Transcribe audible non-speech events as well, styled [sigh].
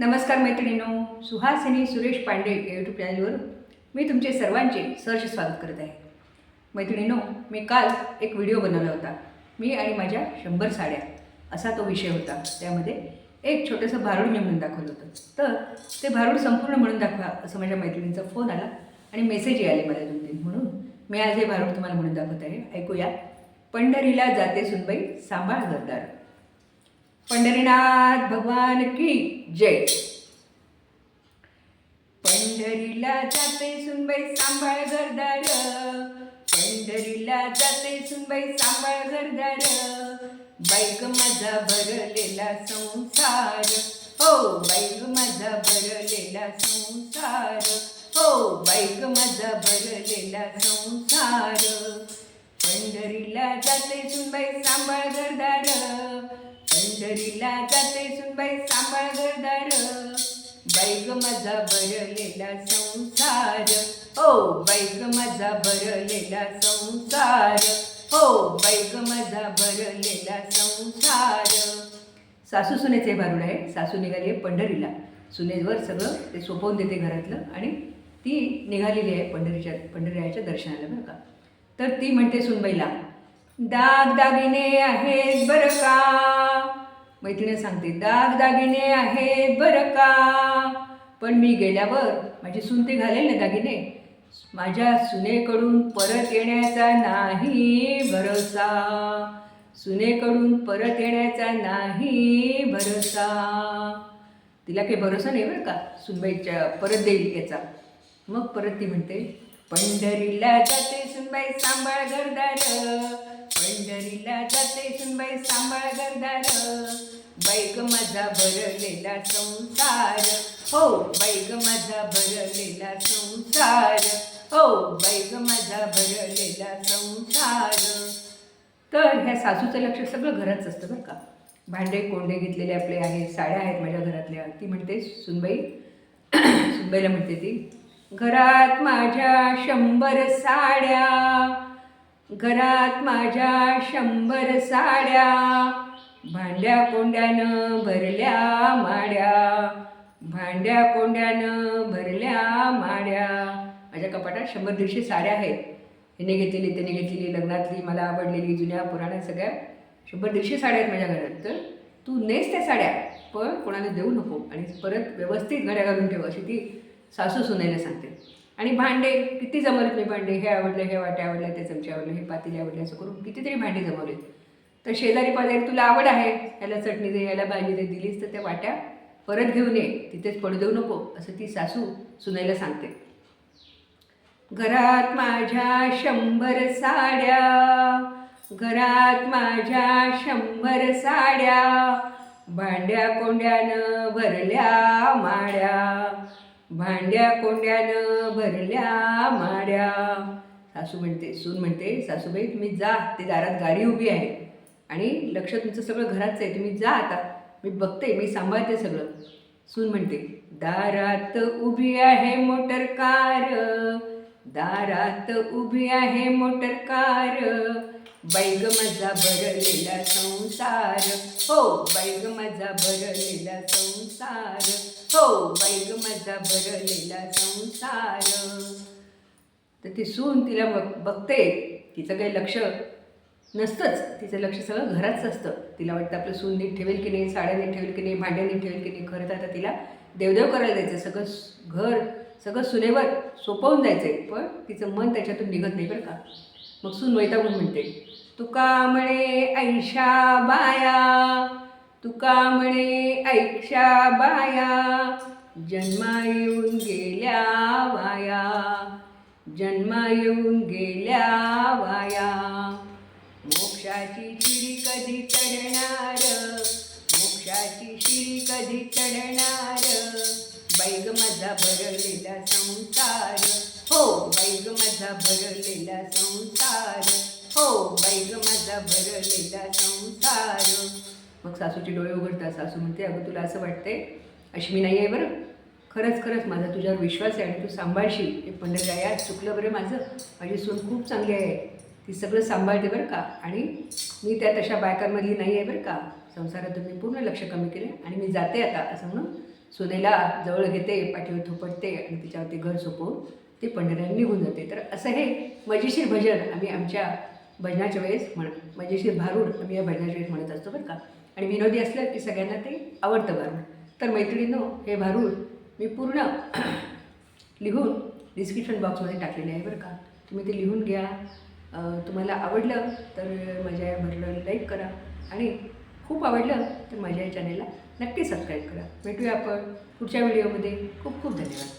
नमस्कार मैत्रिणींनो सुहासिनी सुरेश पांडे या यूट्यूब चॅनलवर मी तुमचे सर्वांचे सहर्ष स्वागत करत आहे. मैत्रिणींनो मी काल एक व्हिडिओ बनवला होता. मी आणि माझ्या शंभर साड्या असा तो विषय होता. त्यामध्ये एक छोटंसं भारूड मी म्हणून दाखवलं होतं. तर ते भारूड संपूर्ण म्हणून दाखवा असं माझ्या मैत्रिणींचा फोन आला आणि मेसेजही आले मला दोन तीन. म्हणून मी आज हे भारूड तुम्हाला म्हणून दाखवत आहे. ऐकूया. पंढरीला जाते सुनबाई सांभाळ गद्दार पंढरीनाथ भगवान की जय. पंढरीला जाते सुनबाई सांभाळ घरदार. पंढरीला जाते सुनबाई सांभाळ घरदार. बाईक माझा भरलेला संसार. हो बाईक माझा भरलेला संसार. हो बाईक माझा भरलेला संसार. पंढरीला जाते सुनबाई सांभाळ घरदार. पंढरीला जाते सुनबाई सांभाळ गदार. बैग माझा भरलेला संसार. हो बैग माझा भरलेला संसार. हो बैग माझा भरलेला संसार. सासू सुनेचे भारूड आहे. सासू निघाली आहे पंढरीला. सुनेवर सगळं ते सोपवून देते घरातलं आणि ती निघालेली आहे पंढरीच्या पंढरीच्या दर्शनाला बरं का. तर ती म्हणते सुनबाईला दाग दागिने आहेत बरं का? मैत्रिणी सांगते दाग दागिने आहेत बरं का? पण मी गेल्यावर माझी सुनते घालेल ना दागिने? माझ्या सुनेकडून परत येण्याचा नाही भरोसा. सुनेकडून परत येण्याचा नाही भरोसा. तिला काही भरोसा नाही बरं का? सुनबाईच्या परत देईल याचा. मग परत ती म्हणते पंढरीला जाते सुनबाई सांभाळ घरदार. पंढरीला जाते सुनबाई सांभाळ गरदार बैग माझा भरलेला संसार. हो बैग माझा भरलेला संसार. हो बैग माझा भरलेला संसार. तर ह्या सासूचं लक्ष सगळं घरातच असतं बरं का. भांडे कोंडे घेतलेले आपले आहेत साड्या आहेत माझ्या घरातल्या. ती म्हणते सुनबाई सुनबाईला म्हणते ती घरात माझ्या शंभर साड्या. घरात माझ्या शंभर साड्या भांड्या कोंड्यानं भरल्या माड्या भांड्या कोंड्यानं भरल्या माड्या. माझ्या कपाटात शंभर दीडशे साड्या आहेत. हिने घेतलेली त्याने घेतलेली लग्नातली मला आवडलेली जुन्या पुराण्या सगळ्या शंभर दीडशे साड्या आहेत माझ्या घरात. तर तू नेस त्या साड्या पण कोणाला देऊ नको आणि परत व्यवस्थित घड्या घालून ठेव अशी ती सासू सुनायला सांगते. आणि भांडे किती जमवलेत मी भांडे? हे आवडलं हे वाटे आवडलं ते चमचे आवडले हे पातेले आवडले असं करून कितीतरी भांडे जमवलेत. तर शेजारी पाजारी तुला आवड आहे? ह्याला चटणी दे ह्याला भाजी दे दिलीस तर त्या वाट्या परत घेऊन ये. तिथेच पडू देऊ नको असं ती सासू सुनायला सांगते. घरात माझ्या शंभर साड्या घरात माझ्या शंभर साड्या भांड्या कोंड्यानं भरल्या माड्या. भांड्या कोंड्यानं भरल्या माड्या. सासू म्हणते सून म्हणते सासूबाई तुम्ही जा ते दारात गाडी उभी आहे. आणि लक्ष तुमचं सगळं घराचं आहे तुम्ही जा आता. मी बघते मी सांभाळते सगळं. सून म्हणते दारात उभी आहे मोटर कार दारात उभी आहे मोटर कार बैग माझा भरलेला संसार. हो बैग माझा भरलेला संसार. हो बैग माझा भरलेला संसार. तर ती सून तिला बघ बघते. तिचं काही लक्ष नसतंच. तिचं लक्ष सगळं घरातच असतं. तिला वाटतं आपलं सून नीट ठेवेल की नाही साड्या नीट ठेवेल की नाही भांड्या नीट ठेवेल की नाही. खरं तर आता तिला देवदेव करायला जायचं. सगळं घर सगळं सुनेवर सोपवून जायचं आहे पण तिचं मन त्याच्यातून निघत नाही बरं का. मग सुनवैता वैतागून म्हणते तुका म्हणे ऐशा बाया तुका म्हणे ऐक्षा बाया जन्मा येऊन गेल्या वाया जन्मा येऊन गेल्या वाया मोक्षाची शिरी कधी चढणार मोक्षाची शिरी कधी चढणार? बैग माझा भरलेला संसार. हो बैग माझा भरलेला संसार. हो बैग माझा भरलेला संसार. मग सासूचे डोळे उघडतात. सासू म्हणते अगं तुला असं वाटतंय? अशी मी नाही आहे बरं. खरंच खरंच माझा तुझ्यावर विश्वास आहे आणि तू सांभाळशील. हे पंढरीला या चुकलं बरं माझं. माझी सून खूप चांगली आहे. ती सगळं सांभाळते बरं का? आणि मी त्या तशा बायकांमधली नाही आहे बरं का? संसारात तुम्ही पूर्ण लक्ष कमी केले आणि मी जाते आता असं म्हणून सुनेला जवळ घेते पाठीवर थोपटते आणि तिच्यावरती घर सोपवून ती पंढऱ्याला निघून जाते. तर असं हे मजेशीर भजन आम्ही आमच्या भजनाच्या वेळेस म्हण मजेशीर भारूड आम्ही या भजनाच्या वेळेस म्हणत असतो बरं का. आणि विनोदी असलं की सगळ्यांना ते आवडतं भारूड तर मैत्रिणींनो हे भारूड मी पूर्ण [clears throat] लिहून डिस्क्रिप्शन बॉक्समध्ये टाकलेले आहे बरं का. तुम्ही ते लिहून घ्या. तुम्हाला आवडलं तर माझ्या या भजनाला लाईक करा आणि खूप आवडलं तर माझ्या या चॅनेलला नक्की सबस्क्राईब करा. भेटूया आपण पुढच्या व्हिडिओमध्ये खूप खूप धन्यवाद.